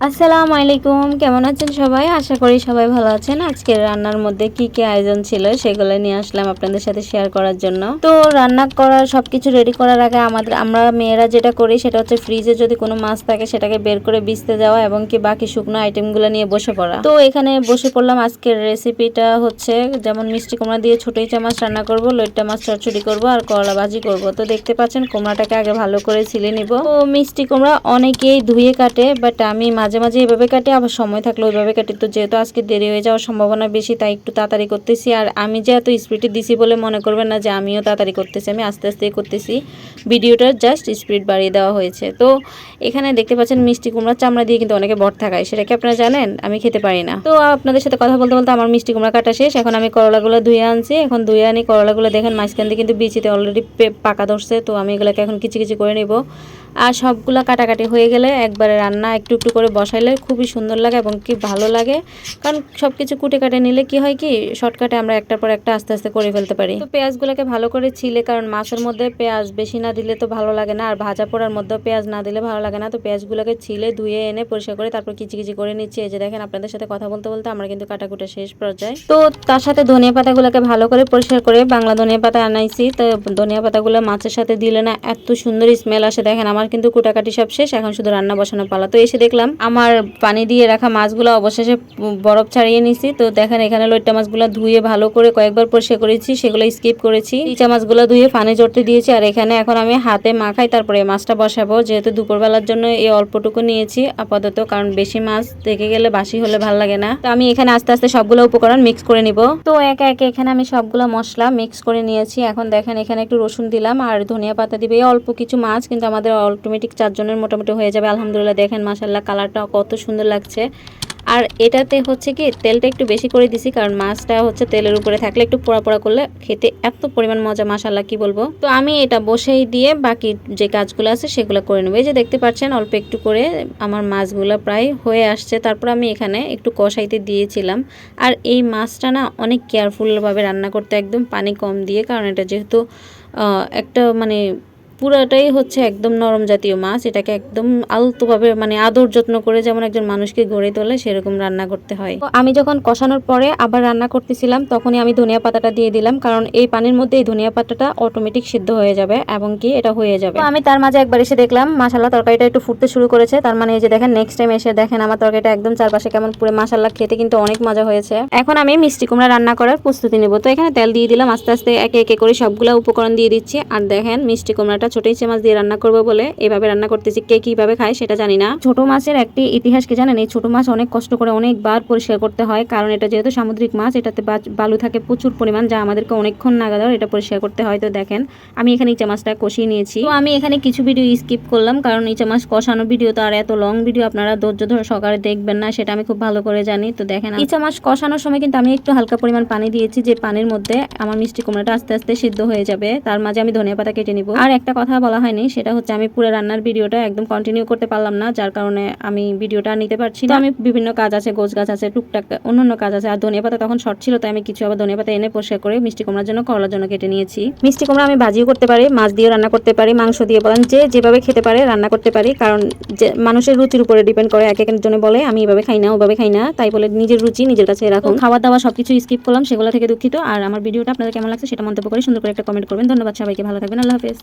আসসালামু আলাইকুম, কেমন আছেন সবাই? আশা করি সবাই ভালো আছেন। আজকের রান্নার মধ্যে কি কি আয়োজন ছিল সেগুলো নিয়ে আসলাম আপনাদের সাথে শেয়ার করার জন্য। তো রান্না করার সবকিছু রেডি করার আগে আমাদের, আমরা মেয়েরা যেটা করি সেটা হচ্ছে ফ্রিজে যদি কোনো মাছ থাকে সেটাকে বের করে বিছতে যাওয়া এবং কি বাকি শুকনো আইটেমগুলো নিয়ে বসে পড়া। তো এখানে বসে পড়লাম আজকের রেসিপিটা হচ্ছে যেমন মিষ্টি কুমড়া দিয়ে ছোট ইচা মাছ রান্না করব, লইট্টা মাছ চচ্চড়ি করব আর করলা ভাজি করব। তো দেখতে পাচ্ছেন কুমড়াটাকে আগে ভালো করে ছিলে নিব। তো মিষ্টি কুমড়া অনেকেই ধুয়ে কাটে বাট আমি মাঝে মাঝে এভাবে কাটি, আবার সময় থাকলে ওইভাবে কাটি। তো যেহেতু আজকে দেরি হয়ে যাওয়ার সম্ভাবনা বেশি, তাই একটু তাড়াতাড়ি করতেছি। আর আমি যে এত স্পিডে দিছি বলে মনে করবেন না যে আমিও তাড়াতাড়ি করতেছি, আমি আস্তে আস্তে করতেছি। ভিডিওটার জাস্ট স্পিড বাড়িয়ে দেওয়া হয়েছে। তো এখানে দেখতে পাচ্ছেন মিষ্টি কুমড়ার চামড়া দিয়ে কিন্তু অনেকে ভর্তা থাকায় সেটা কি আপনারা জানেন? আমি খেতে পারি না। তো আপনাদের সাথে কথা বলতে বলতে আমার মিষ্টি কুমড়া কাটা শেষ। এখন আমি করলাগুলো ধুয়ে আনছি। এখন ধুয়ে আনি করলাগুলো, দেখেন মাঝখান দিয়ে কিন্তু বিচিতে অলরেডি পাকা ধরছে। তো আমি এগুলোকে এখন কিছু কিছু করে নেব। আর সবগুলা কাটাকাটি হয়ে গেলে একবারে রান্না একটু একটু করে বসাইলে খুবই সুন্দর লাগে এবং কি ভালো লাগে। কারণ সব কিছু কুটে কাটে নিলে কি হয় কি, শর্টকাটে আমরা একটার পর একটা আস্তে আস্তে করে ফেলতে পারি। তো পেঁয়াজগুলোকে ভালো করে ছিলে, কারণ মাছের মধ্যে পেঁয়াজ বেশি না দিলে তো ভালো লাগে না, আর ভাজা পোড়ার মধ্যেও পেঁয়াজ না দিলে ভালো লাগে না। তো পেঁয়াজগুলোকে ছিলে, ধুয়ে এনে পরিষ্কার করে তারপর কিচি কিচি করে নিচ্ছি। এই যে দেখেন আপনাদের সাথে কথা বলতে বলতে আমরা কিন্তু কাটাকুটা শেষ পর্যায়ে। তো তার সাথে ধনিয়া পাতাগুলোকে ভালো করে পরিষ্কার করে বাংলা ধনিয়া পাতা আনাইছি। তো ধনিয়া পাতাগুলো মাছের সাথে দিলে না এত সুন্দর স্মেল আসে। দেখেন আমার কিন্তু কুটাকাটি সব শেষ, এখন শুধু রান্না বসানো পালা। তো এসে দেখলাম আমার পানি দিয়ে রাখা মাছগুলো অবশেষে বরফ ছাড়িয়ে নিছি। তো দেখেন এখানে লইট্টা মাছগুলো ধুয়ে ভালো করে কয়েকবার পরিষ্কার করেছি, সেগুলো স্কিপ করেছি। ইচা মাছগুলো ধুয়ে পানি জড়তে দিয়েছি, আর এখানে এখন আমি হাতে মাখাই তারপরে মাছটা বসাবো। যেহেতু দুপুরবেলার জন্য এই অল্পটুকু নিয়েছি, আপাতত, কারণ বেশি মাছ দেখে গেলে বাসি হলে ভালো লাগে না। তো আমি এখানে আস্তে আস্তে সবগুলো উপকরণ মিক্স করে নিব। তো একা একে এখানে আমি সবগুলো মশলা মিক্স করে নিয়েছি। এখন দেখেন এখানে একটু রসুন দিলাম, আর ধনিয়া পাতা দিবে। অল্প কিছু মাছ, কিন্তু আমাদের অটোমেটিক চারজনের মোটামুটি হয়ে যাবে। আলহামদুলিল্লাহ দেখেন মাসাল্লাহ কালারটা কত সুন্দর লাগছে। আর এটাতে হচ্ছে কি, তেলটা একটু বেশি করে দিছি, কারণ মাছটা হচ্ছে তেলের উপরে থাকলে একটু পোড়া পোড়া করলে খেতে এত পরিমাণ মজা মাসাল্লাহ কি বলব? তো আমি এটা বসেই দিয়ে বাকি যে কাজগুলো আছে সেগুলো করে নেব। এই যে দেখতে পাচ্ছেন, অল্প একটু করে আমার মাছগুলো প্রায় হয়ে আসছে। তারপর আমি এখানে একটু কষাইতে দিয়েছিলাম। আর এই মাছটা না অনেক কেয়ারফুলভাবে রান্না করতে একদম পানি কম দিয়ে, কারণ এটা যেহেতু একটা মানে পুরাটাই হচ্ছে একদম নরম জাতীয় মাছ, এটাকে একদম আলতোভাবে মানে আদর যত্ন করে যেমন একজন মানুষকে গড়ে তোলে, সেরকম রান্না করতে হয়। আমি যখন কষানোর পরে আবার রান্না করতেছিলাম, তখনই আমি ধনিয়া পাতাটা দিয়ে দিলাম, কারণ এই পানির মধ্যে এই ধনিয়া পাতাটা অটোমেটিক সিদ্ধ হয়ে যাবে এবং কি এটা হয়ে যাবে। আমি তার মাঝে একবার এসে দেখলাম মাসাল্লাহ তরকারিটা একটু ফুটতে শুরু করেছে, তার মানে এই যে দেখেন নেক্সট টাইম এসে দেখেন আমার তরকারিটা একদম চারপাশে কেমন পুরো মাসাল্লাহ খেতে কিন্তু অনেক মজা হয়েছে। এখন আমি মিষ্টি কুমড়া রান্না করার প্রস্তুতি নেব। তো এখানে তেল দিয়ে দিলাম, আস্তে আস্তে একে একে করে সবগুলো উপকরণ দিয়ে দিচ্ছি। আর দেখেন, মিষ্টি কুমড়াটা ছোট ইচ্ছে মাছ দিয়ে রান্না করব বলে এভাবে রান্না করতেছি, কে কীভাবে খায় সেটা জানি না। ছোট মাছের একটি ইতিহাস কি জানেন? এই ছোট মাছ অনেক কষ্ট করে অনেকবার পরিষ্কার করতে হয়, কারণ এটা যেহেতু সামুদ্রিক মাছ, এটাতে বালু থাকে প্রচুর পরিমাণ, যা আমাদেরকে অনেকক্ষণ নাগাদ এটা পরিষ্কার করতে হয়। তো দেখেন, আমি এখানে ইচা মাছটা কষিয়ে নিয়েছি। তো আমি এখানে কিছু ভিডিও স্কিপ করলাম, কারণ ইচা মাছ কষানো ভিডিও তো আর এত লং ভিডিও আপনারা ধৈর্য ধরে সকালে দেখবেন না, সেটা আমি খুব ভালো করে জানি। তো দেখেন ইচা মাছ কষানোর সময় কিন্তু আমি একটু হালকা পরিমাণ পানি দিয়েছি, যে পানির মধ্যে আমার মিষ্টি কুমড়াটা আস্তে আস্তে সিদ্ধ হয়ে যাবে। তার মাঝে আমি ধনিয়া পাতা কেটে নিব। আর একটা কথা বলা হয়নি সেটা হচ্ছে আমি পুরো রান্নার ভিডিওটা একদম কন্টিনিউ করতে পারলাম না যার কারণে আমি ভিডিওটা নিতে পারছি না। আমি বিভিন্ন কাজ আছে গোছ গাছ আছে টুকটাক অন্য অন্য কাজ আছে আর ধনিয়া পাতা তখন শর্ট ছিল তাই আমি কিছু আবার ধনিয়া পাতা এনে পরিষ্কার করে মিষ্টি কুমড়ার জন্য করলার জন্য কেটে নিয়েছি। মিষ্টি কুমড়া আমি ভাজিও করতে পারি মাছ দিয়েও রান্না করতে পারি মাংস দিয়ে বলেন যে যেভাবে খেতে পারে রান্না করতে পারি কারণ যে মানুষের রুচির উপরে ডিপেন্ড করে এক একজনে বলে আমি এভাবে খাই না ওভাবে খাই না তাই বলে নিজের রুচি নিজের কাছে রাখুন। খাওয়া দাওয়া সবকিছু স্কিপ করলাম সেগুলো থেকে দুঃখিত আর আমার ভিডিওটা আপনাদের কেমন লাগছে সেটা মন্তব্য করে সুন্দর করে একটা কমেন্ট করবেন। ধন্যবাদ সবাইকে ভালো থাকবেন আল্লাহ হাফেজ।